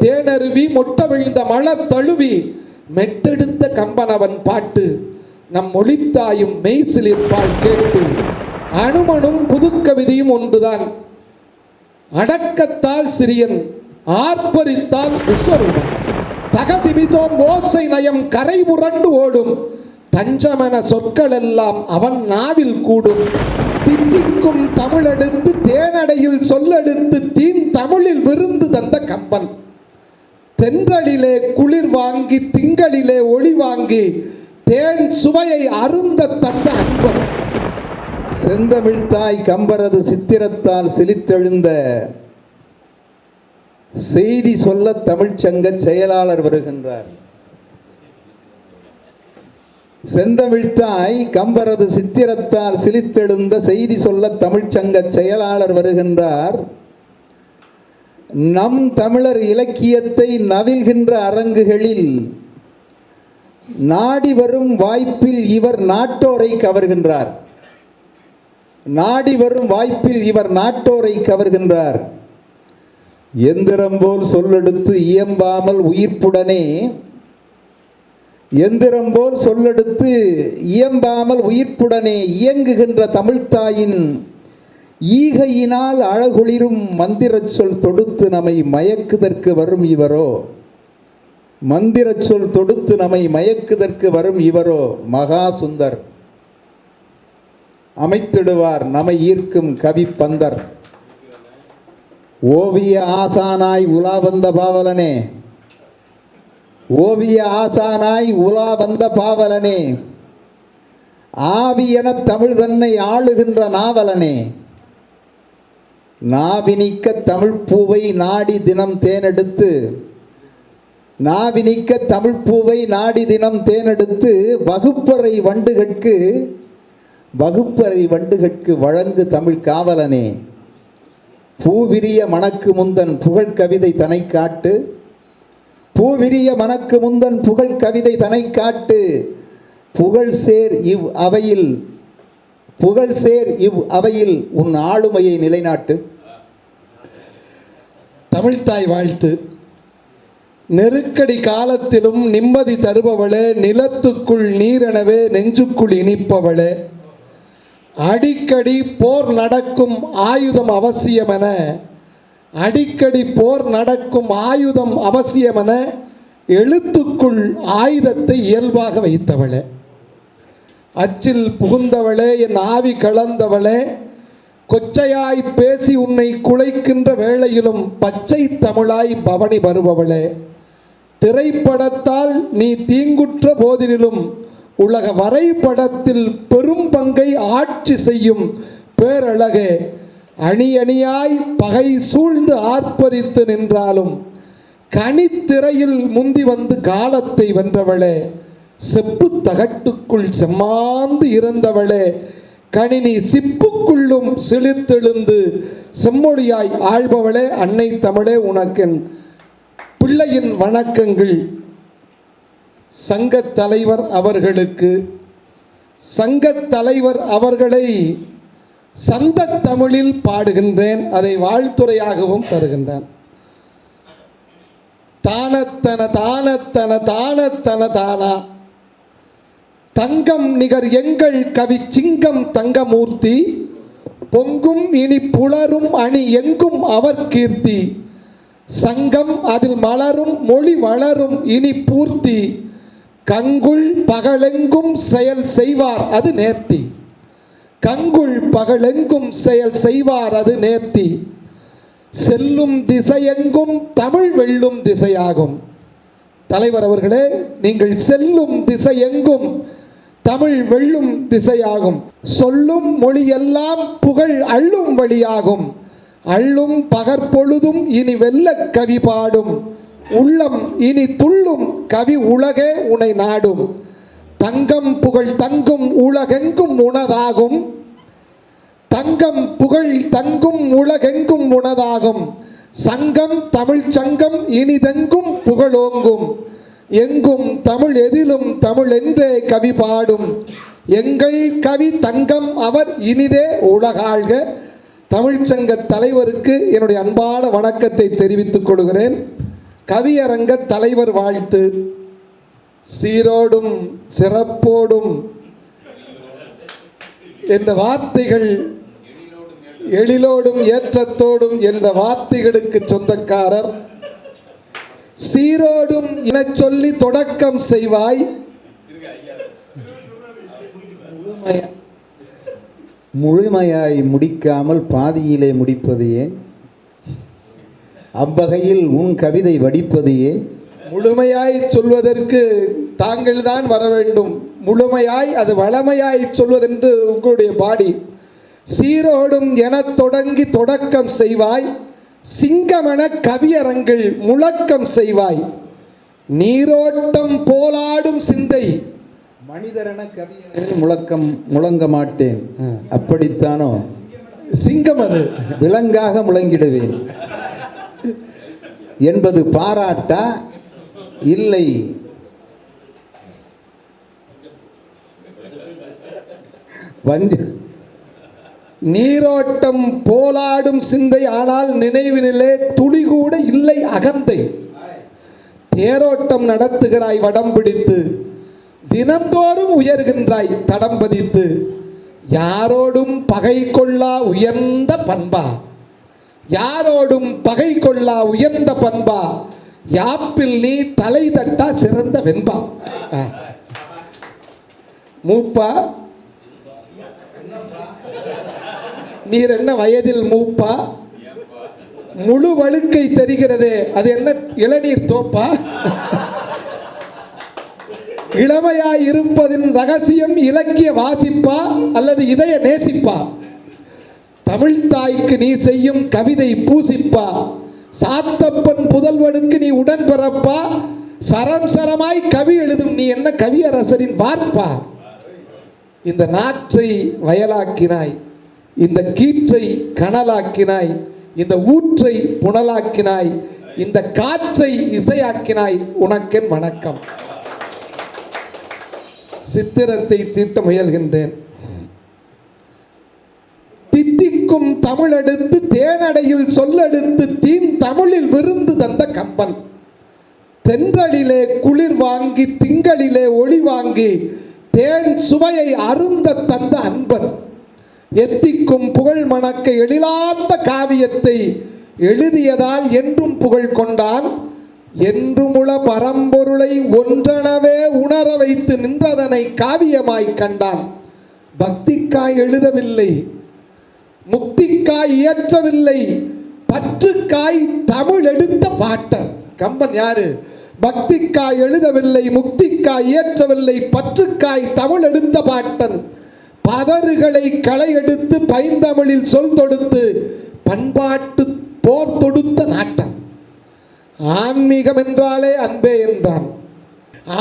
தேனருவி மொட்டை விழுந்த மலர் தழுவி மெட்டெடுத்த கம்பனவன் பாட்டு நம் மொழித்தாயும் மெய்சிலிருப்பால் கேட்டு அனுமனும் புதுக்கவிதையும் ஒன்றுதான். அடக்கத்தால் சிறியன் ஆர்ப்பரித்தால் விஸ்வரூபம் தகதிமிதோம் ஓசை நயம் கரை புரண்டு ஓடும் தஞ்சமென சொற்கள் எல்லாம் அவன் நாவில் கூடும். தித்திக்கும் தமிழெடுத்து தேனடையில் சொல்லெடுத்து தீன் தமிழில் விருந்து தந்த கம்பன். தென்றலிலே குளிர் வாங்கி திங்களிலே ஒளி வாங்கி தேன் சுவையை அருந்த தந்த அன்பன் செந்தமிழ்த்தாய் கம்பரது சித்திரத்தால் சிலித்தெழுந்த செய்தி சொல்ல தமிழ்ச்சங்க செயலாளர் வருகின்றார். செந்தமிழ்த்தாய் கம்பரது சித்திரத்தால் சிலித்தெழுந்த செய்தி சொல்ல தமிழ்ச்சங்க செயலாளர் வருகின்றார். நம் தமிழர் இலக்கியத்தை நவில்கின்ற அரங்குகளில் நாடி வரும் வாய்ப்பில் இவர் நாட்டோரை கவர்கின்றார். நாடி வரும் வாய்ப்பில் இவர் நாட்டோரை கவர்கின்றார். எந்திரம் போல் சொல்லெடுத்து இயம்பாமல் உயிர்ப்புடனே எந்திரம் போல் சொல்லெடுத்து இயம்பாமல் உயிர்ப்புடனே இயங்குகின்ற தமிழ்த்தாயின் ஈகையினால் அழகுளிரும் மந்திரச் சொல் தொடுத்து நம்மை மயக்குதற்கு வரும் இவரோ? மந்திரச் சொல் தொடுத்து நம்மை மயக்குதற்கு வரும் இவரோ? மகா சுந்தர் அமைத்திடுவார் நம்மை ஈர்க்கும் கவி பந்தர். ஓவிய ஆசானாய் உலா வந்த பாவலனே. ஓவிய ஆசானாய் உலா வந்த பாவலனே. ஆவியன தமிழ் தன்னை ஆளுகின்ற நாவலனே. நாவினிக்க தமிழ் பூவை நாடி தினம் தேனெடுத்து நாவினிக்க தமிழ்ப்பூவை நாடி தினம் தேனெடுத்து வகுப்பறை வண்டுகட்கு வகுப்பறை வண்டுகட்கு வழங்கு தமிழ் காவலனே. பூவிரிய மணக்கு முந்தன் புகழ் கவிதை தனை காட்டு பூவிரிய மணக்கு முந்தன் புகழ் கவிதை தனை காட்டு புகழ் சேர் இவ் அவையில் புகழ் சேர் இவ் அவையில் உன் ஆளுமையை நிலைநாட்டு. தமிழ்த்தாய் வாழ்த்து. நெருக்கடி காலத்திலும் நிம்மதி தருபவளே நிலத்துக்குள் நீரெனவே நெஞ்சுக்குள் இனிப்பவளே. அடிக்கடி போர் நடக்கும் ஆயுதம் அவசியமென அடிக்கடி போர் நடக்கும் ஆயுதம் அவசியமென எழுத்துக்குள் ஆயுதத்தை இயல்பாக வைத்தவளே. அச்சில் புகுந்தவளே என் ஆவி கலந்தவளே கொச்சையாய் பேசி உன்னை குலைக்கின்ற வேளையிலும் பச்சை தமிழாய் பவனி வருபவளே. திரைப்படத்தால் நீ தீங்குற்ற போதிலும் உலக வரைபடத்தில் பெரும் பங்கை ஆட்சி செய்யும் பேரழகே. அணி அணியாய் பகை சூழ்ந்து ஆர்ப்பரித்து நின்றாலும் கனித்திரையில் முந்தி வந்து காலத்தை வென்றவளே. செப்பு தகட்டுக்குள் செம்மாந்து இருந்தவளே கணினி சிப்புக்குள்ளும் சிலிர்த்தெழுந்து செம்மொழியாய் ஆழ்பவளே அன்னை தமிழே உனக்கென் பிள்ளையின் வணக்கங்கள். சங்கத் தலைவர் அவர்களுக்கு சங்கத் தலைவர் அவர்களை சந்த தமிழில் பாடுகின்றேன் அதை வாழ்த்துறையாகவும் தருகின்றேன். தானத்தன தானத்தன தானத்தன தானா தங்கம் நிகர் எங்கள் கவி சிங்கம் தங்கமூர்த்தி. பொங்கும் இனி புலரும் அணி எங்கும் அவர் கீர்த்தி. சங்கம் அதில் மலரும் மொழி வளரும் இனி பூர்த்தி. கங்குள் பகலெங்கும் செயல் செய்வார் அது நேர்த்தி. கங்குள் பகலெங்கும் செயல் செய்வார் அது நேர்த்தி. செல்லும் திசையெங்கும் தமிழ் வெல்லும் திசையாகும். தலைவர் அவர்களே நீங்கள் செல்லும் திசையெங்கும் தமிழ் வெல்லும் திசையாகும். சொல்லும் மொழியெல்லாம் புகழ் அள்ளும் வழியாகும். அள்ளும் பகற்பொழுதும் இனி வெல்ல கவி பாடும். உள்ளம் இனி துள்ளும் கவி உலகே உனை நாடும். தங்கம் புகழ் தங்கும் உலகெங்கும் உனதாகும். தங்கம் புகழ் தங்கும் உலகெங்கும் உனதாகும். சங்கம் தமிழ் சங்கம் இனிதெங்கும் புகழோங்கும். எங்கும் தமிழ் எதிலும் தமிழ் என்றே கவி பாடும். எங்கள் கவி தங்கம் அவர் இனிதே உலகாழ்க. தமிழ்ச்சங்க தலைவருக்கு என்னுடைய அன்பான வணக்கத்தை தெரிவித்துக் கொள்கிறேன். கவியரங்க தலைவர் வாழ்த்து. சீரோடும் சிறப்போடும் என்ற வார்த்தைகள் எழிலோடும் ஏற்றத்தோடும் என்ற வார்த்தைகளுக்கு சொந்தக்காரர் சீரோடும் என சொல்லி தொடக்கம் செய்வாய். முழுமையாய் முடிக்காமல் பாதியிலே முடிப்பது ஏன்? அவ்வகையில் உன் கவிதை வடிப்பது ஏன்? முழுமையாய் சொல்வதற்கு தாங்கள் தான் வர வேண்டும். முழுமையாய் அது வளமையாய் சொல்வதென்று உங்களுடைய பாடி. சீரோடும் எனத் தொடங்கி தொடக்கம் செய்வாய். சிங்கமென கவியரங்கள் முழக்கம் செய்வாய். நீரோட்டம் போலாடும் சிந்தை. மனிதரென கவியனில் முழக்கம் முழங்க மாட்டேன். அப்படித்தானோ? சிங்கம் அது விலங்காக முழங்கிடுவேன். என்பது பாராட்டா? இல்லை. வஞ்ச நீரோட்டம் போலாடும் சிந்தை ஆனால் நினைவினிலே துளி கூட இல்லை அகந்தை. தேரோட்டம் நடத்துகிறாய் வடம் பிடித்து தினந்தோறும் உயர்கின்றாய் தடம் பதித்து யாரோடும் பகை கொள்ளா உயர்ந்த பண்பா? யாரோடும் பகை கொள்ளா உயர்ந்த பண்பா? யாப்பில் நீ தலை தட்டா சிறந்த வெண்பா. மூப்பா நீர் என்ன வயதில் மூப்பா? முழு வழுக்கை தெரிகிறதே அது என்ன இளநீர் தோப்பா? இளமையாய் இருப்பதின் ரகசியம் இலக்கிய வாசிப்பா அல்லது இதய நேசிப்பா? தமிழ் தாய்க்கு நீ செய்யும் கவிதை பூசிப்பா? சாத்தப்பன் புதல்வனுக்கு நீ உடன் பிறப்பா? சரம் சரமாய் கவி எழுதும் நீ என்ன கவியரசரின் பார்ப்பா இந்த நாற்றை வயலாக்கினாய். இந்த கீற்றை கனலாக்கினாய் இந்த ஊற்றை புனலாக்கினாய் இந்த காற்றை இசையாக்கினாய் உனக்கென் வணக்கம். சித்திரத்தை தீட்ட முயல்கின்றேன். தித்திக்கும் தமிழெடுத்து தேனடையில் சொல்லெடுத்து தீன் தமிழில் விருந்து தந்த கம்பன். தென்றலிலே குளிர் வாங்கி திங்களிலே ஒளி வாங்கி தேன் சுவையை அருந்த தந்த அன்பன். எத்திக்கும் புகழ் மணக்க எழிலார்ந்த காவியத்தை எழுதியதால் என்றும் புகழ் கொண்டான். என்றுமுள பரம்பொருளை ஒன்றெனவே உணர வைத்து நின்றதனை காவியமாய் கண்டான். பக்திக்காய் எழுதவில்லை முக்திக்காய் இயற்றவில்லை பற்றுக்காய் தமிழ் எடுத்த பாட்டன் கம்பன் யாரு? பக்திக்காய் எழுதவில்லை முக்திக்காய் இயற்றவில்லை பற்றுக்காய் தமிழ் எடுத்த பாட்டன். பதறுகளை களை எடுத்து பைந்தமிழில் சொல் தொடுத்து பண்பாட்டு போர் தொடுத்த நாட்டம். ஆன்மீகம் என்றாலே அன்பே என்றான்.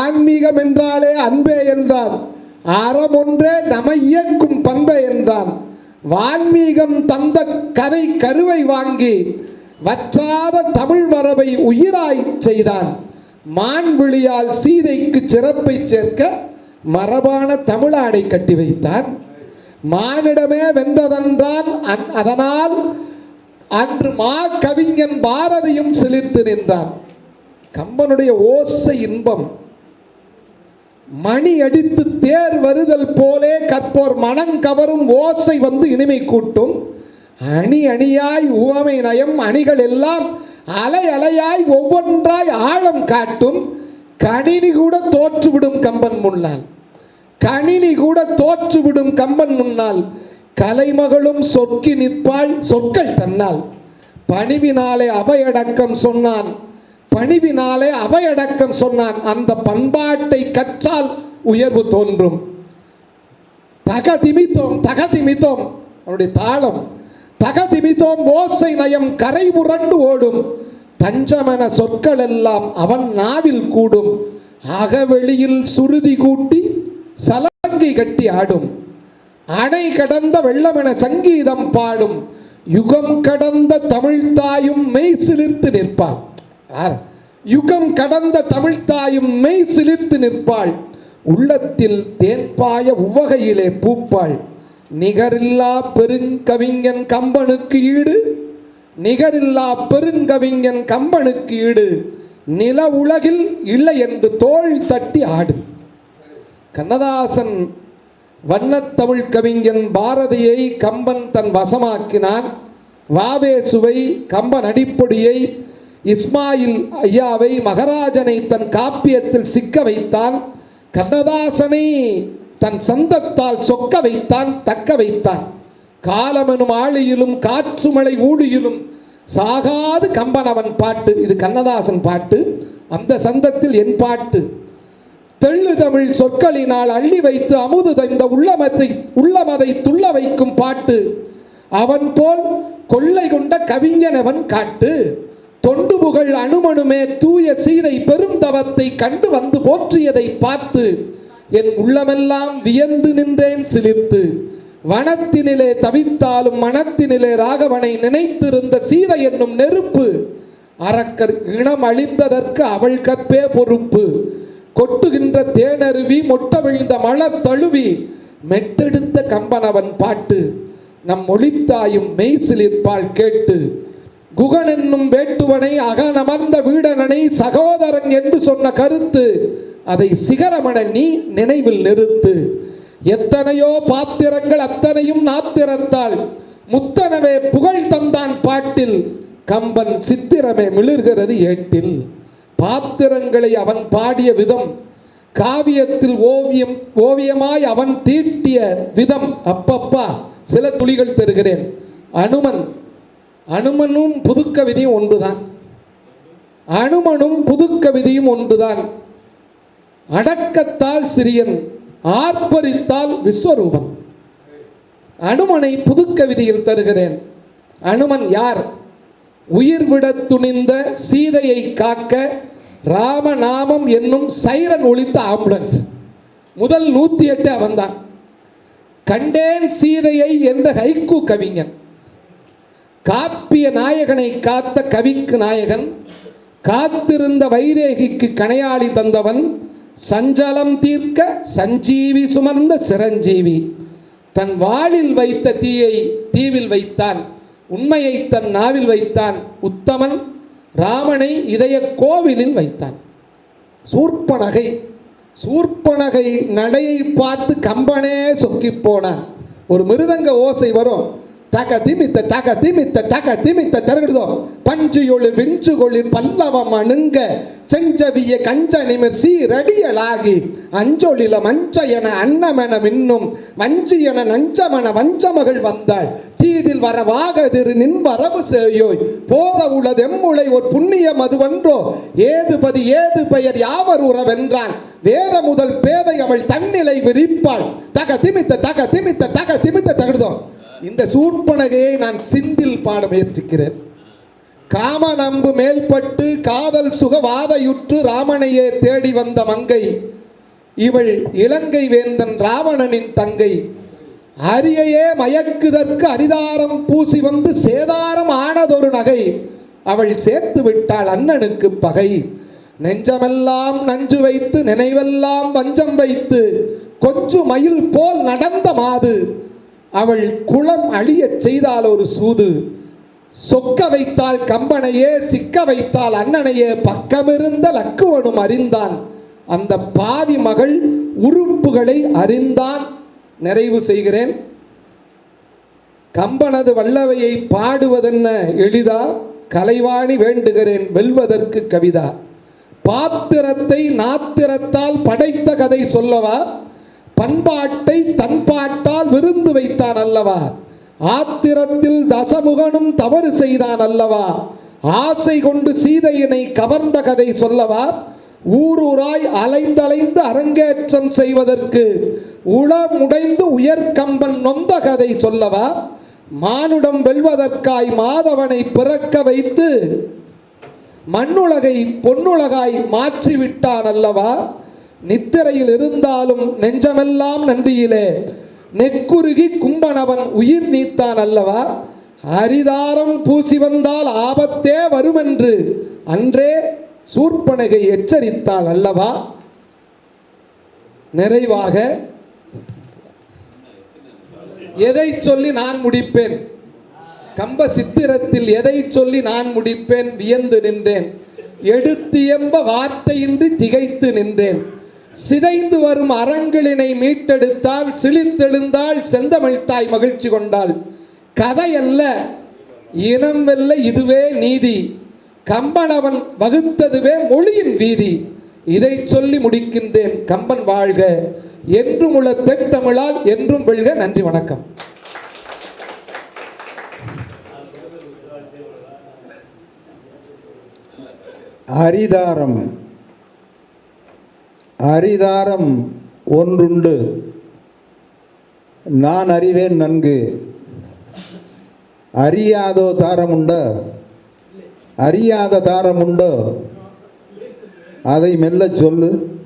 ஆன்மீகம் என்றாலே அன்பே என்றான். அறம் ஒன்றே நம இயக்கும் பண்பை என்றான். வான்மீகம் தந்த கதை கருவை வாங்கி வற்றாத தமிழ் மரபை உயிராய் செய்தான். மான்விழியால் சீதைக்கு சிறப்பை சேர்க்க மரபான தமிழாடை கட்டி வைத்தான். மானிடமே வென்றதென்றான் அதனால் அன்று மா கவிஞன் பாரதியும் சிலிர்த்து நின்றான். கம்பனுடைய ஓசை இன்பம். மணி அடித்து தேர் வருதல் போலே கற்போர் மனம் கவரும் ஓசை வந்து இனிமை கூட்டும். அணி அணியாய் உவமை நயம் அணிகள் எல்லாம் அலை அலையாய் ஒவ்வொன்றாய் ஆழம் காட்டும். கணினி கூட தோற்றுவிடும் கம்பன் முன்னால். கணினி கூட தோற்றுவிடும் கம்பன் முன்னால். கலைமகளும் சொக்கி நிற்பாள் சொற்கள் தன்னால். பணிவினாலே அவையடக்கம் சொன்னான். பணிவினாலே அவையடக்கம் சொன்னான். அந்த பண்பாட்டை கற்றால் உயர்வு தோன்றும். தகதிமித்தோம் தகதிமித்தோம். அவருடைய தாளம். தகதிமித்தோம் ஓசை நயம் கரை புரண்டு ஓடும். தஞ்சமென சொற்கள் எல்லாம் அவன் நாவில் கூடும். அகவெளியில் சுருதி கூட்டி சலங்கை கட்டி ஆடும். அணை கடந்த வெள்ளமென சங்கீதம் பாடும். யுகம் கடந்த தமிழ்தாயும் மெய் சிலிர்த்து நிற்பாள். யுகம் கடந்த தமிழ்தாயும் மெய் சிலிர்த்து நிற்பாள். உள்ளத்தில் தேன்பாய உவகையிலே பூப்பாள். நிகரில்லா பெருங்கவிஞன் கம்பனுக்கு ஈடு. நிகரில்லா பெருங்கவிஞன் கம்பனுக்கு ஈடு. நில உலகில் இல்லை என்று தோள் தட்டி ஆடு. கண்ணதாசன் வண்ணத்தமிழ் கவிஞன் பாரதியை கம்பன் தன் வசமாக்கினான். வாவேசுவை கம்பன் அடிப்பொடியை இஸ்மாயில் ஐயாவை மகராஜனை தன் காப்பியத்தில் சிக்க வைத்தான். கண்ணதாசனை தன் சந்தத்தால் சொக்க வைத்தான் தக்க வைத்தான். காலமெனும் ஆழியிலும் காற்று மழை ஊழியிலும் சாகாது கம்பனவன் பாட்டு. இது கண்ணதாசன் பாட்டு. அந்த சந்தத்தில் என் பாட்டு. தெள்ளு தமிழ் சொற்களினால் அள்ளி வைத்து அமுது தைந்த உள்ளமதை உள்ளமதை துள்ள வைக்கும் பாட்டு. அவன் போல் கொள்ளை கொண்ட கவிஞனவன் காட்டு. தொண்டு புகழ் அணுமணுமே தூய சீதை பெரும் தவத்தை கண்டு வந்து போற்றியதை பார்த்து என் உள்ளமெல்லாம் வியந்து நின்றேன் சிலிர்த்து. வனத்தினிலே தவித்தாலும் மனத்தினிலே ராகவனை நினைத்திருந்த சீதை என்னும் நெருப்பு அரக்கர் இனம் அழிந்ததற்கு அவள் கற்பே பொறுப்பு. கொட்டுகின்ற தேனருவி மொட்ட விழுந்த மலர் தழுவி மெட்டெடுத்த கம்பனவன் பாட்டு. நம் மொழித்தாயும் மெய்சிலிர்ப்பால் கேட்டு குகன் என்னும் வேட்டுவனை அகனமர்ந்த வீடனனை சகோதரன் என்று சொன்ன கருத்து அதை சிகரமன நீ நினைவில் நிறுத்து. எத்தனையோ பாத்திரங்கள் அத்தனையும் நாத்திரத்தால் முத்தனவே புகழ் தந்தான் பாட்டில் கம்பன் சித்திரமே மிளிர்கிறது ஏட்டில். பாத்திரங்களை அவன் பாடிய விதம் காவியத்தில் ஓவியம் ஓவியமாய் அவன் தீட்டிய விதம். அப்பப்பா சில துளிகள் தருகிறேன். அனுமன் அனுமனும் புதுக்கவிதையும் ஒன்றுதான். அனுமனும் புதுக்கவிதையும் ஒன்றுதான். அடக்கத்தால் சிறியன் ஆர்ப்பரித்தால் விஸ்வரூபம். அனுமனை புதுக்கவிதையில் தருகிறேன். அனுமன் யார்? உயிர் விட துணிந்த சீதையை காக்க ராமநாமம் என்னும் சைரன் ஒழித்த ஆம்புலன்ஸ். முதல் நூற்றி எட்டு அவன்தான். கண்டேன் சீதையை என்ற ஹைக்கு கவிஞன். காப்பிய நாயகனை காத்த கவிக்கு நாயகன். காத்திருந்த வைதேகிக்கு கணையாளி தந்தவன். சஞ்சலம் தீர்க்க சஞ்சீவி சுமர்ந்த சிரஞ்சீவி. தன் வாளில் வைத்த தீயை தீவில் வைத்தான். உண்மையை தன் நாவில் வைத்தான். உத்தமன் ராமனை இதய கோவிலில் வைத்தான். சூர்ப்பனகை சூர்ப்பனகை நடையை பார்த்து கம்பனே சொக்கி போனான். ஒரு மிருதங்க ஓசை வரும். தக திமித்த தக திமித்த தக திமித்த தருகிறதோ பஞ்சுயொளிர் விஞ்சுகொளிர் பல்லவம் அணுங்க செஞ்சவிய கஞ்ச நிமிர் சீரடியலாகி அஞ்சொழில மஞ்ச என அன்னமென மின்னும் வஞ்சி என நஞ்சமென வஞ்சமகள் வந்தாள். தீதில் வரவாக திரு நின் வரவு செய்யோய் போத உளதெம்முளை ஒரு புண்ணிய மதுவன்றோ ஏதுபதி ஏது பெயர் யாவர் உறவென்றான்? வேத முதல் பேதை அவள் தன்னிலை விரிப்பாள். தக திமித்த தக திமித்த தக திமித்த தகடுதோம் இந்த சூர்பனகையை நான் சிந்தில் பாட முயற்சிக்கிறேன். காமநம்பு மேல்பட்டு காதல் சுகவாதையுற்று ராமனையே தேடி வந்த மங்கை இவள் இலங்கை வேந்தன் ராவணனின் தங்கை. அரியையே மயக்குதற்கு அரிதாரம் பூசி வந்து சேதாரம் ஆனதொரு நகை அவள் சேர்த்து விட்டாள் அண்ணனுக்கு பகை. நெஞ்சமெல்லாம் நஞ்சு வைத்து நினைவெல்லாம் வஞ்சம் வைத்து கொஞ்சு மயில் போல் நடந்த மாது. அவள் குளம் அழியச் செய்தால் ஒரு சூது. சொக்க வைத்தால் கம்பனையே சிக்க வைத்தால் அண்ணனையே. பக்கமிருந்த லக்குவனும் அறிந்தான். அந்த பாவி மகள் உறுப்புகளை அறிந்தான். நிறைவு செய்கிறேன். கம்பனது வல்லவையை பாடுவதென்ன எளிதா? கலைவாணி வேண்டுகிறேன் வெல்வதற்கு கவிதா. பாத்திரத்தை நாத்திரத்தால் படைத்த கதை சொல்லவா? பண்பாட்டை தன் பாட்டால் விருந்து வைத்தான் அல்லவா? ஆத்திரத்தில் தசமுகனும் தவறு செய்தான் அல்லவா? ஆசை கொண்டு சீதையினை கவர்ந்த கதை சொல்லவா? ஊரூராய் அலைந்தலைந்து அரங்கேற்றம் செய்வதற்கு உளமுடைந்து உயர்கம்பன் நொந்த கதை சொல்லவா? மானுடம் வெல்வதற்காய் மாதவனை பிறக்க வைத்து மண்ணுலகை பொன்னுலகாய் மாற்றி விட்டான் அல்லவா? நித்திரையில் இருந்தாலும் நெஞ்சமெல்லாம் நன்றியிலே. நெக்குருகி கும்பனவன் உயிர் நீத்தான் அல்லவா? அரிதாரம் பூசி வந்தால் ஆபத்தே வருமென்று அன்றே சூர்பனகை எச்சரித்தாள் அல்லவா? நிறைவாக எதை சொல்லி நான் முடிப்பேன்? கம்ப சித்திரத்தில் எதை சொல்லி நான் முடிப்பேன்? வியந்து நின்றேன். எடுத்து எம்ப வார்த்தையின்றி திகைத்து நின்றேன். சிதைந்து வரும் அறங்களினை மீட்டெடுத்தால் சிலிர்த்தெழுந்தால் செந்தமிழ்த்தாய் மகிழ்ச்சி கொண்டாள். கதையல்ல இனம் வெல்ல இதுவே நீதி. கம்பனவன் வகுத்ததுவே மொழியின் வீதி. இதை சொல்லி முடிக்கின்றேன் கம்பன் வாழ்க. என்றும் உள்ள தென் தமிழால் என்றும் வெல்க. நன்றி வணக்கம். அரிதாரம் அரிதாரம் ஒன்றுண்டு. நான் அறிவேன் நன்கு. அறியாதோ தாரம் உண்டோ அறியாத தாரம் உண்டோ அதை மெல்ல சொல்லு.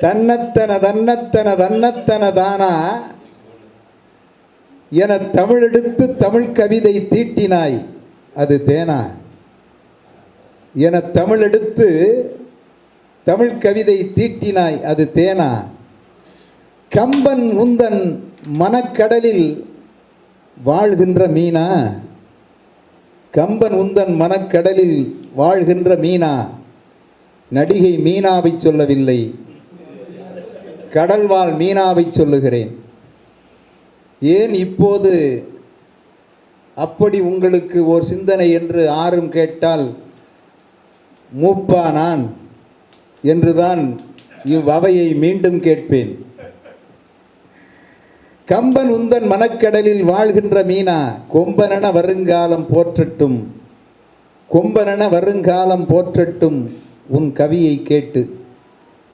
தன்னத்தன தன்னத்தன தன்னத்தன தானா? என தமிழெடுத்து தமிழ் கவிதை தீட்டினாய். அது தேனா? என தமிழெடுத்து தமிழ் கவிதை தீட்டினாய் அது தேனா? கம்பன் உந்தன் மனக்கடலில் வாழ்கின்ற மீனா? கம்பன் உந்தன் மனக்கடலில் வாழ்கின்ற மீனா? நடிகை மீனாவை சொல்லவில்லை. கடல்வாழ் மீனாவை சொல்லுகிறேன். ஏன் இப்போது அப்படி உங்களுக்கு ஓர் சிந்தனை என்று ஆறும் கேட்டால் மூப்பா நான் என்றுதான் இவ்வவையை மீண்டும் கேட்பேன். கம்பன் உந்தன் மனக்கடலில் வாழ்கின்ற மீனா கொம்பனென வருங்காலம் போற்றட்டும். கொம்பனென வருங்காலம் போற்றட்டும் உன் கவியை கேட்டு.